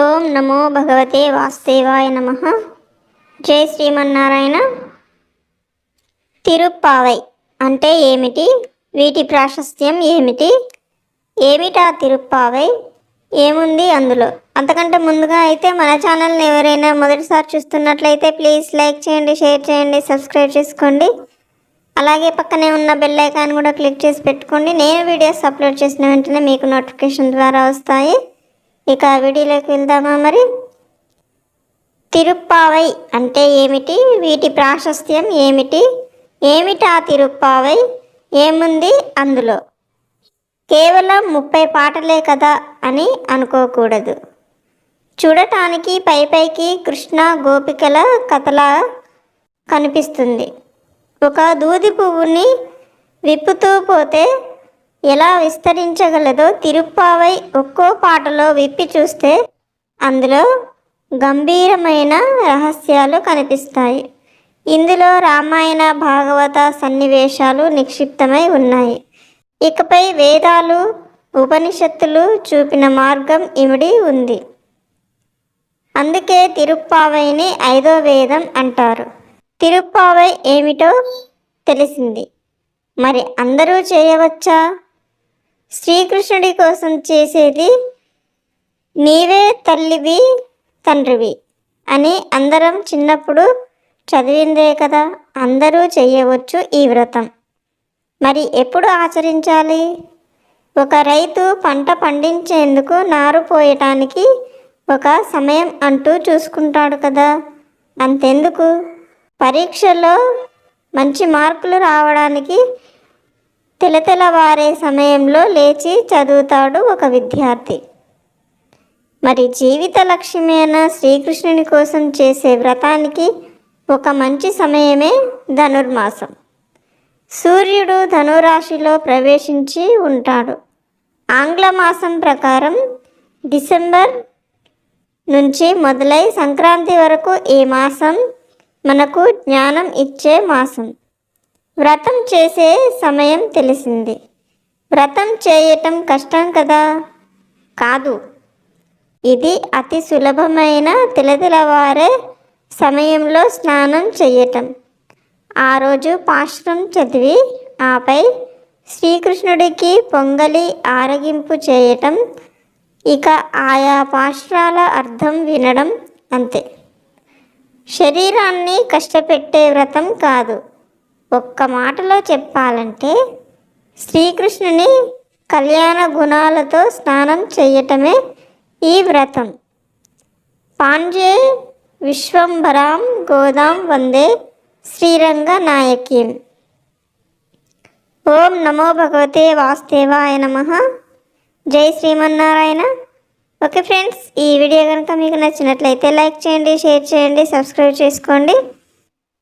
ఓం నమో భగవతే వాసుదేవాయ నమ. జై శ్రీమన్నారాయణ. తిరుప్పావై అంటే ఏమిటి? వీటి ప్రాశస్త్యం ఏమిటి? ఏమిటా తిరుప్పావై? ఏముంది అందులో? అంతకంటే ముందుగా అయితే మన ఛానల్ని ఎవరైనా మొదటిసారి చూస్తున్నట్లయితే ప్లీజ్ లైక్ చేయండి షేర్ చేయండి సబ్స్క్రైబ్ చేసుకోండి. అలాగే పక్కనే ఉన్న బెల్ ఐకాన్ కూడా క్లిక్ చేసి పెట్టుకోండి. నేను వీడియోస్ అప్లోడ్ చేసిన వెంటనే మీకు నోటిఫికేషన్ ద్వారా వస్తాయి. ఇక వీడియోలోకి వెళ్దామా మరి? తిరుప్పావై అంటే ఏమిటి? వీటి ప్రాశస్త్యం ఏమిటి? ఏమిటి ఆ తిరుప్పావై? ఏముంది అందులో? కేవలం ముప్పై పాటలే కదా అని అనుకోకూడదు. చూడటానికి పై పైకి కృష్ణ గోపికల కథలా కనిపిస్తుంది. ఒక దూది పువ్వుని విప్పుతూ పోతే ఎలా విస్తరించగలదో తిరుప్పావై ఒక్కో పాటలో విప్పి చూస్తే అందులో గంభీరమైన రహస్యాలు కనిపిస్తాయి. ఇందులో రామాయణ భాగవత సన్నివేశాలు నిక్షిప్తమై ఉన్నాయి. ఇకపై వేదాలు ఉపనిషత్తులు చూపిన మార్గం ఇమిడి ఉంది. అందుకే తిరుప్పావైని ఐదో వేదం అంటారు. తిరుప్పావై ఏమిటో తెలిసింది. మరి అందరూ చేయవచ్చా? శ్రీకృష్ణుడి కోసం చేసేది నీవే తల్లివి తండ్రివి అని అందరం చిన్నప్పుడు చదివిందే కదా అందరూ చేయవచ్చు ఈ వ్రతం. మరి ఎప్పుడు ఆచరించాలి? ఒక రైతు పంట పండించేందుకు నారు పోయటానికి ఒక సమయం అంటూ చూసుకుంటాడు కదా అంతెందుకు? పరీక్షలో మంచి మార్కులు రావడానికి తెలతెలవారే సమయంలో లేచి చదువుతాడు ఒక విద్యార్థి. మరి జీవిత లక్ష్యమైన శ్రీకృష్ణుని కోసం చేసే వ్రతానికి ఒక మంచి సమయమే ధనుర్మాసం. సూర్యుడు ధనురాశిలో ప్రవేశించి ఉంటాడు. ఆంగ్ల మాసం ప్రకారం డిసెంబర్ నుంచి మొదలై సంక్రాంతి వరకు ఈ మాసం మనకు జ్ఞానం ఇచ్చే మాసం. వ్రతం చేసే సమయం తెలిసింది. వ్రతం చేయటం కష్టం కదా? కాదు. ఇది అతి సులభమైన తెలదెలవారే సమయంలో స్నానం చేయటం. ఆ రోజు పాశ్రం చదివి ఆపై శ్రీకృష్ణుడికి పొంగలి ఆరగింపు చేయటం ఇక ఆయా పాశ్రాల అర్థం వినడం అంతే. శరీరాన్ని కష్టపెట్టే వ్రతం కాదు. ఒక్క మాటలో చెప్పాలంటే శ్రీకృష్ణుని కళ్యాణ గుణాలతో స్నానం చేయటమే ఈ వ్రతం. పాంజే విశ్వంబరాం గోదాం వందే శ్రీరంగ నాయకీం ఓం నమో భగవతే వాసుదేవాయ నమ. జై శ్రీమన్నారాయణ. ఓకే ఫ్రెండ్స్ ఈ వీడియో కనుక మీకు నచ్చినట్లయితే లైక్ చేయండి షేర్ చేయండి సబ్స్క్రైబ్ చేసుకోండి.